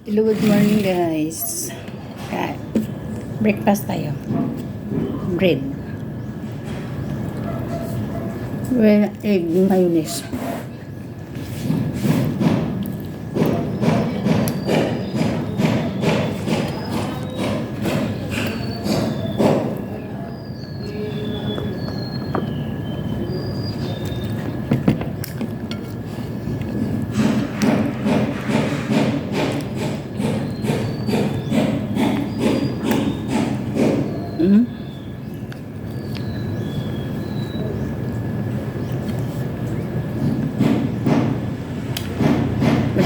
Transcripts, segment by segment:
Hello, good morning guys. Kaya, breakfast tayo. Bread. With egg mayonnaise.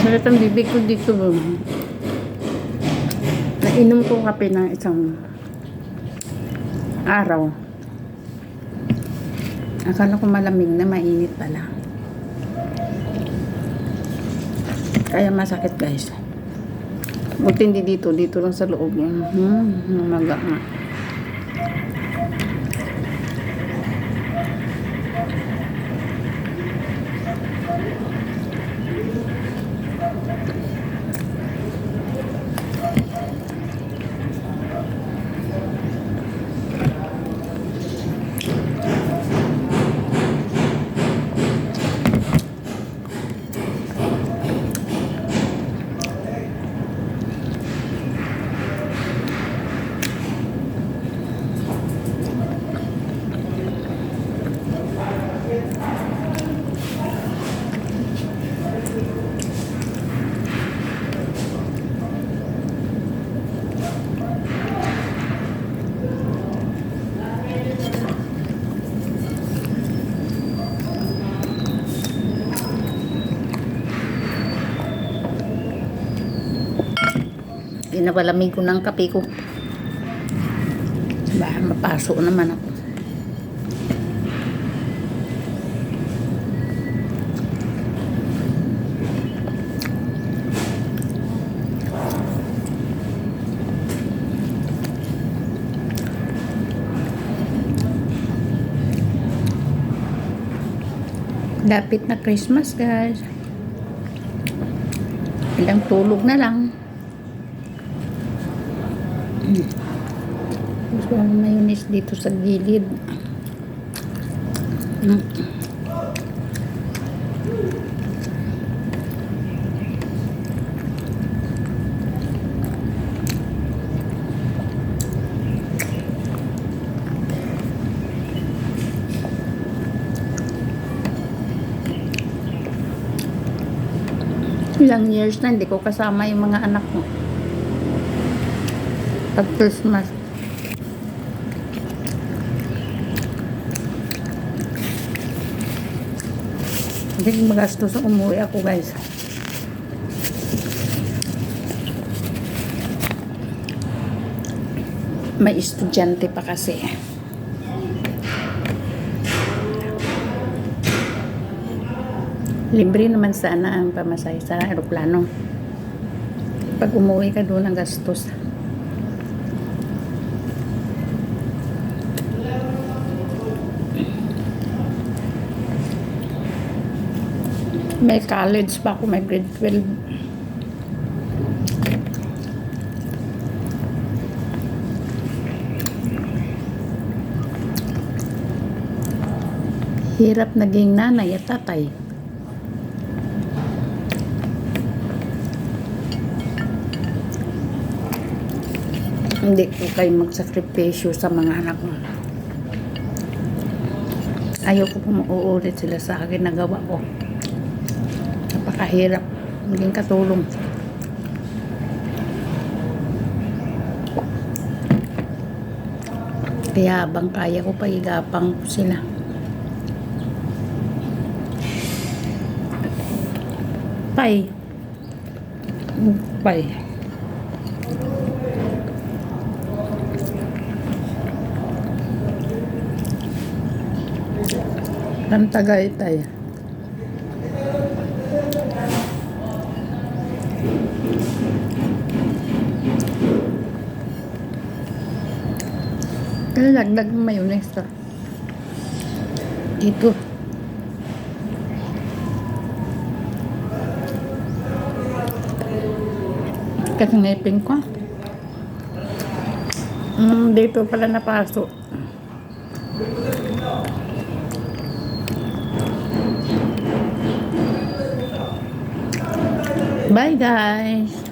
Masarap ang bibig ko dito. Nainom ko kape ng isang araw. Akala ko malamig na mainit pala. Kaya masakit guys. Buti hindi dito. Dito lang sa loob. Hmm, namaga nga. Pinapalamig ko ng kape ko. Ba, mapaso naman ako. Dapit na Christmas, guys. Ilang tulog na lang. Gusto ko ng mayonnaise dito sa gilid. Mm. Ilang years na hindi ko kasama yung mga anak ko. Pag Christmas. Hindi magastos sa umuwi ako guys. May estudyante pa kasi. Libre naman sana ang pamasay sa aeroplano. Pag umuwi ka doon ang gastos. May college pa ako, may grade 12. Hirap naging nanay at tatay. Hindi ko kayo magsakripisyo sa mga anak mo. Ayaw ko pong mauulit sila sa akin na gawa ko napakahirap. Maging katulong. Kaya habang kaya ko pa igapang sila. Pay. Pay. Ang tagaytay Kaya lagdag ng mayonnaise to. Ito. Kasi ngipin ko. Mm, dito pala napasok. Bye guys.